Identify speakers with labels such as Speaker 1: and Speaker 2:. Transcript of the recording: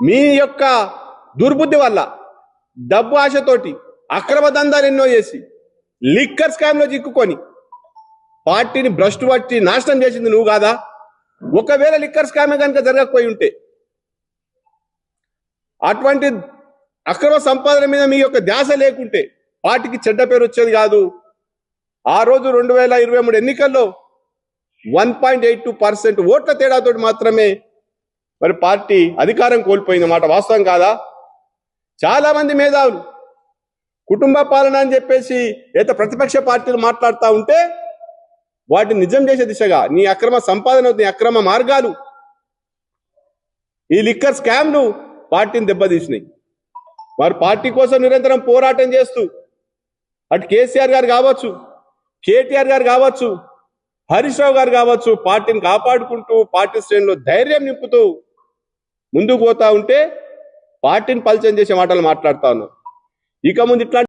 Speaker 1: మీ యొక్క దుర్బుద్ధి వల్ల డబ్బు ఆశతోటి అక్రమ దందాలు ఎన్నో చేసి లిక్కర్ స్కామ్లో చిక్కుకొని పార్టీని భ్రష్టు పట్టి నాశనం చేసింది నువ్వు కాదా? ఒకవేళ లిక్కర్ స్కామ్ కనుక జరగకపోయి ఉంటే అటువంటి అక్రమ సంపాదన మీద మీ యొక్క ధ్యాస లేకుంటే పార్టీకి చెడ్డ పేరు వచ్చేది కాదు. ఆ రోజు రెండు వేల ఇరవై మూడు ఎన్నికల్లో one point eight two percent ఓట్ల తేడాతోటి మాత్రమే మరి పార్టీ అధికారం కోల్పోయింది మాట వాస్తవం కాదా? చాలా మంది మేధావులు కుటుంబ పాలన అని చెప్పేసి లేదా ప్రతిపక్ష పార్టీలు మాట్లాడుతూ ఉంటే వాటిని నిజం చేసే దిశగా నీ అక్రమ సంపాదన నీ అక్రమ మార్గాలు ఈ లిక్కర్ స్కామ్లు పార్టీని దెబ్బతీసినాయి. వారు పార్టీ కోసం నిరంతరం పోరాటం చేస్తూ అటు కేసీఆర్ గారు కావచ్చు కేటీఆర్ గారు కావచ్చు హరీష్ రావు గారు కావచ్చు పార్టీని కాపాడుకుంటూ పార్టీ శ్రేణిలో ధైర్యం నింపుతూ ముందుకు పోతా ఉంటే పార్టీని పలచం చేసే మాటలు మాట్లాడుతా ఉన్నాం ఇక ముందు ఇట్లాంటి